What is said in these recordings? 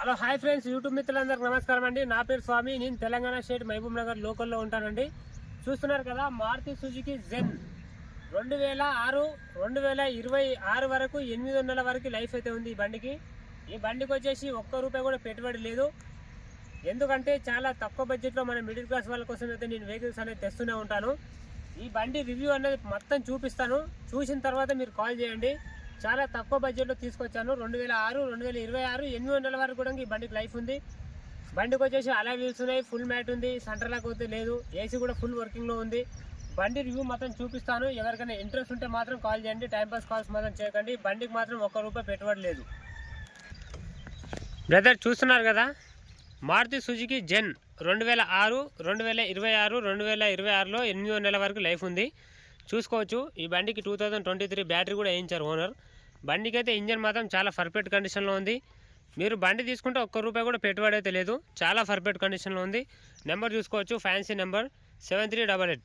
Hello hi friends YouTube మిత్రులందరికీ నమస్కారం అండి. నా పేరు స్వామి నేను తెలంగాణ స్టేట్ మహబూబ్ నగర్ లోకల్లో ఉంటానండి. చూస్తున్నారు కదా మారుతి సుజుకి జెన్ రెండు వేల ఆరు రెండు వేల ఇరవై ఆరు వరకు ఎనిమిది వందల వరకు లైఫ్ అయితే ఉంది ఈ బండికి. ఈ బండికి వచ్చేసి ఒక్క రూపాయి కూడా పెట్టుబడి లేదు. ఎందుకంటే చాలా తక్కువ బడ్జెట్లో మన మిడిల్ క్లాస్ వాళ్ళ కోసం అయితే నేను వెహికల్స్ అనేది తెస్తూనే ఉంటాను. ఈ బండి రివ్యూ అనేది మొత్తం చూపిస్తాను. చూసిన తర్వాత మీరు కాల్ చేయండి. చాలా తక్కువ బడ్జెట్లో తీసుకొచ్చాను. రెండు వేల ఆరు రెండు వేల ఇరవై ఆరు ఎనిమిది వందల వరకు కూడా ఈ బండికి లైఫ్ ఉంది. బండికి వచ్చేసి అలా వీల్స్ ఉన్నాయి ఫుల్ మ్యాట్ ఉంది సెంటర్లాక్ అయితే లేదు ఏసీ కూడా ఫుల్ వర్కింగ్లో ఉంది. బండి రివ్యూ మాత్రం చూపిస్తాను. ఎవరికైనా ఇంట్రెస్ట్ ఉంటే మాత్రం కాల్ చేయండి. టైంపాస్ కాల్స్ మాత్రం చేయకండి. బండికి మాత్రం ఒక్క రూపాయి పెట్టుబడి లేదు. బ్రదర్ చూస్తున్నారు కదా? మారుతి సుజుకి జెన్ రెండు వేల ఆరు రెండు వేల ఇరవై ఆరు రెండు వేల ఇరవై ఆరులో ఎనిమిదో నెలల వరకు లైఫ్ ఉంది. చూసుకోవచ్చు. ఈ బండికి two thousand twenty three battery కూడా వేయించారు ఓనర్. బండికి అయితే ఇంజన్ మాత్రం చాలా పర్ఫెక్ట్ కండిషన్లో ఉంది. మీరు బండి తీసుకుంటే ఒక్క రూపాయి కూడా పెట్టుబడి అయితే లేదు. చాలా పర్ఫెక్ట్ కండిషన్లో ఉంది. నెంబర్ చూసుకోవచ్చు fancy number seven three double eight.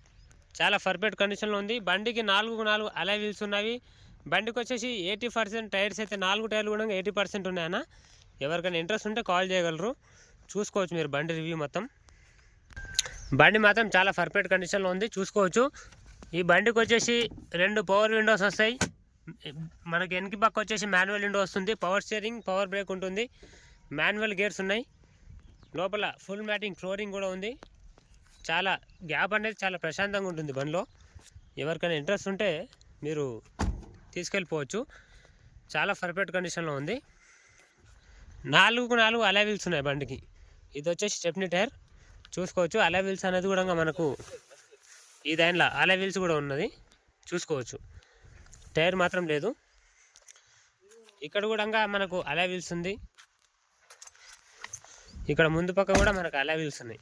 చాలా పర్ఫెక్ట్ కండిషన్లో ఉంది. బండికి నాలుగు నాలుగు అలా వీల్స్ ఉన్నవి. బండికి వచ్చేసి ఎయిటీ పర్సెంట్ టైర్స్ అయితే నాలుగు టైర్లు కూడా ఎయిటీ పర్సెంట్ ఉన్నాయన్న. ఎవరికైనా ఇంట్రెస్ట్ ఉంటే కాల్ చేయగలరు. చూసుకోవచ్చు మీరు బండి రివ్యూ మొత్తం. బండి మాత్రం చాలా పర్ఫెక్ట్ కండిషన్లో ఉంది. చూసుకోవచ్చు. ఈ బండికి వచ్చేసి రెండు పవర్ విండోస్ వస్తాయి. మనకి వెనక పక్క వచ్చేసి మాన్యువల్ విండో వస్తుంది. పవర్ స్టీరింగ్ పవర్ బ్రేక్ ఉంటుంది. మాన్యువల్ గేర్స్ ఉన్నాయి. లోపల ఫుల్ మ్యాటింగ్ ఫ్లోరింగ్ కూడా ఉంది. చాలా గ్యాప్ అనేది చాలా ప్రశాంతంగా ఉంటుంది బండిలో. ఎవరికైనా ఇంట్రెస్ట్ ఉంటే మీరు తీసుకెళ్ళిపోవచ్చు. చాలా పర్ఫెక్ట్ కండిషన్లో ఉంది. నాలుగు నాలుగు అలా వీల్స్ ఉన్నాయి బండికి. ఇది వచ్చేసి స్టెప్నీ టైర్ చూసుకోవచ్చు. అలా వీల్స్ అనేది కూడా మనకు ఈ దానిలో అలా వీల్స్ కూడా ఉన్నది. చూసుకోవచ్చు. టైర్ మాత్రం లేదు. ఇక్కడ కూడా మనకు అలా వీల్స్ ఉంది. ఇక్కడ ముందు పక్క కూడా మనకు అలా వీల్స్ ఉన్నాయి.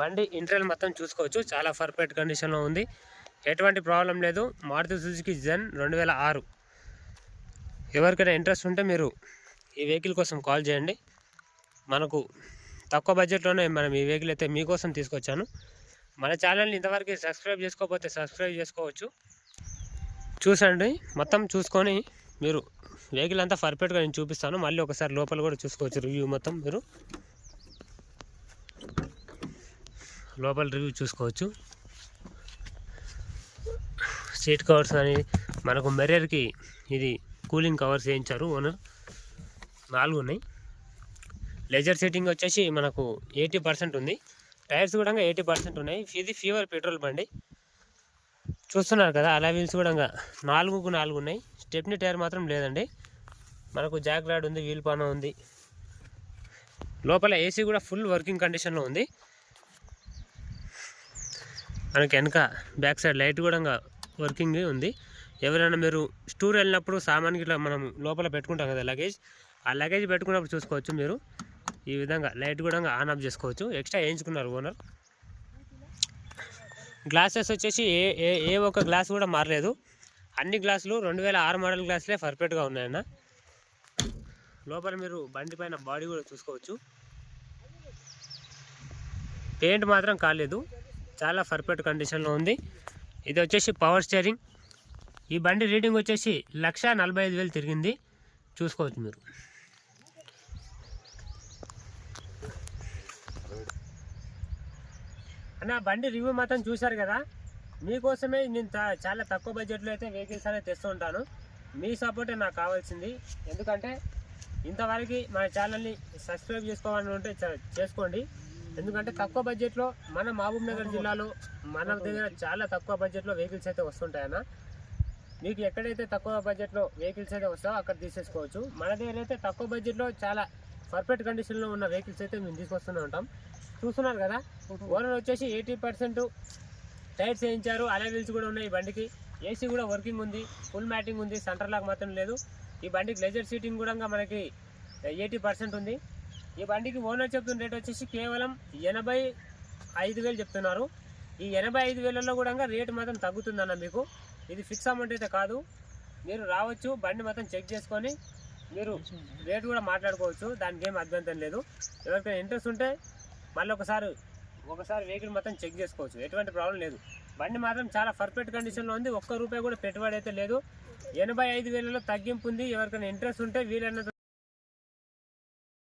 బండి ఇంటర్వెల్ మొత్తం చూసుకోవచ్చు. చాలా పర్ఫెక్ట్ కండిషన్లో ఉంది. ఎటువంటి ప్రాబ్లం లేదు. మారుతి సుజుకి జెన్ రెండు వేల ఆరు. ఎవరికైనా ఇంట్రెస్ట్ ఉంటే మీరు ఈ వెహికల్ కోసం కాల్ చేయండి. మనకు తక్కువ బడ్జెట్లోనే మనం ఈ వెహికల్ అయితే మీకోసం తీసుకొచ్చాను. మన ఛానల్ని ఇంతవరకు సబ్స్క్రైబ్ చేసుకోకపోతే సబ్స్క్రైబ్ చేసుకోవచ్చు. చూసండి. మొత్తం చూసుకొని మీరు వెహికల్ అంతా పర్ఫెక్ట్గా నేను చూపిస్తాను. మళ్ళీ ఒకసారి లోపల కూడా చూసుకోవచ్చు రివ్యూ మొత్తం మీరు. లోపల రివ్యూ చూసుకోవచ్చు. సీట్ కవర్స్ అని మనకు మెరియర్కి ఇది కూలింగ్ కవర్స్ వేయించారు ఓనర్. నాలుగు ఉన్నాయి. లెజర్ సీటింగ్ వచ్చేసి మనకు ఎయిటీ పర్సెంట్ ఉంది. టైర్స్ కూడా ఎయిటీ పర్సెంట్ ఉన్నాయి. ఇది ఫీవర్ పెట్రోల్ బండి. చూస్తున్నారు కదా అలా వీల్స్ కూడా నాలుగుకు నాలుగు ఉన్నాయి. స్టెప్ని టైర్ మాత్రం లేదండి. మనకు జాక్ రాడ్ ఉంది వీల్ పాన ఉంది. లోపల ఏసీ కూడా ఫుల్ వర్కింగ్ కండిషన్లో ఉంది. మనకి వెనక బ్యాక్ సైడ్ లైట్ కూడా వర్కింగ్ ఉంది. ఎవరైనా మీరు స్టూర్ వెళ్ళినప్పుడు సామాన్ ఇట్లా మనం లోపల పెట్టుకుంటాం కదా లగేజ్ ఆ లగేజ్ పెట్టుకున్నప్పుడు చూసుకోవచ్చు మీరు. ఈ విధంగా లైట్ కూడా ఆన్ ఆఫ్ చేసుకోవచ్చు. ఎక్స్ట్రా వేయించుకున్నారు ఓనర్. గ్లాసెస్ వచ్చేసి ఏ ఏ ఏ ఒక్క గ్లాస్ కూడా మారలేదు. అన్ని గ్లాసులు రెండు వేల ఆరు మోడల్ గ్లాసులే పర్ఫెక్ట్గా ఉన్నాయన్న. లోపల మీరు బండి పైన బాడీ కూడా చూసుకోవచ్చు. పెయింట్ మాత్రం కాలేదు. చాలా పర్ఫెక్ట్ కండిషన్లో ఉంది. ఇది వచ్చేసి పవర్ స్టీరింగ్. ఈ బండి రీడింగ్ వచ్చేసి లక్ష నలభై ఐదు వేలు తిరిగింది. చూసుకోవచ్చు మీరు. అన్న బండి రివ్యూ మాత్రం చూశారు కదా? మీకోసమే నేను చాలా తక్కువ బడ్జెట్లో అయితే వెహికల్స్ అనేది తెస్తూ ఉంటాను. మీ సపోర్టే నాకు కావాల్సింది. ఎందుకంటే ఇంతవరకు మన ఛానల్ని సబ్స్క్రైబ్ చేసుకోవాలని ఉంటే చ- చేసుకోండి. ఎందుకంటే తక్కువ బడ్జెట్లో మన మహబూబ్ నగర్ జిల్లాలో మన దగ్గర చాలా తక్కువ బడ్జెట్లో వెహికల్స్ అయితే వస్తుంటాయన్న మీకు ఎక్కడైతే తక్కువ బడ్జెట్లో వెహికల్స్ అయితే వస్తాయో అక్కడ తీసేసుకోవచ్చు. మన దగ్గర అయితే తక్కువ బడ్జెట్లో చాలా పర్ఫెక్ట్ కండిషన్లో ఉన్న వెహికల్స్ అయితే మేము తీసుకొస్తూనే ఉంటాం. చూస్తున్నారు కదా ఓనర్ వచ్చేసి ఎయిటీ పర్సెంట్ టైర్స్ వేయించారు. అలా వీల్స్ కూడా ఉన్నాయి ఈ బండికి. ఏసీ కూడా వర్కింగ్ ఉంది ఫుల్ మ్యాటింగ్ ఉంది సెంటర్ లాక్ మాత్రం లేదు. ఈ బండికి లెజర్ సీటింగ్ కూడా మనకి ఎయిటీ పర్సెంట్ ఉంది. ఈ బండికి ఓనర్ చెప్తున్న రేట్ వచ్చేసి కేవలం ఎనభై ఐదు వేలు చెప్తున్నారు. ఈ ఎనభై ఐదు వేలలో కూడా రేటు మాత్రం తగ్గుతుందన్న మీకు. ఇది ఫిక్స్ అమౌంట్ అయితే కాదు. మీరు రావచ్చు బండి మొత్తం చెక్ చేసుకొని మీరు రేటు కూడా మాట్లాడుకోవచ్చు దానికి ఏం అభ్యంతరం లేదు. ఎవరికైనా ఇంట్రెస్ట్ ఉంటే మళ్ళీ ఒకసారి ఒకసారి వెహికల్ మొత్తం చెక్ చేసుకోవచ్చు. ఎటువంటి ప్రాబ్లం లేదు. బండి మాత్రం చాలా పర్ఫెక్ట్ కండిషన్లో ఉంది. ఒక్క రూపాయి కూడా పెట్టుబడి అయితే లేదు. ఎనభై ఐదు వేలలో తగ్గింపు ఉంది. ఎవరికైనా ఇంట్రెస్ట్ ఉంటే వీలైనంత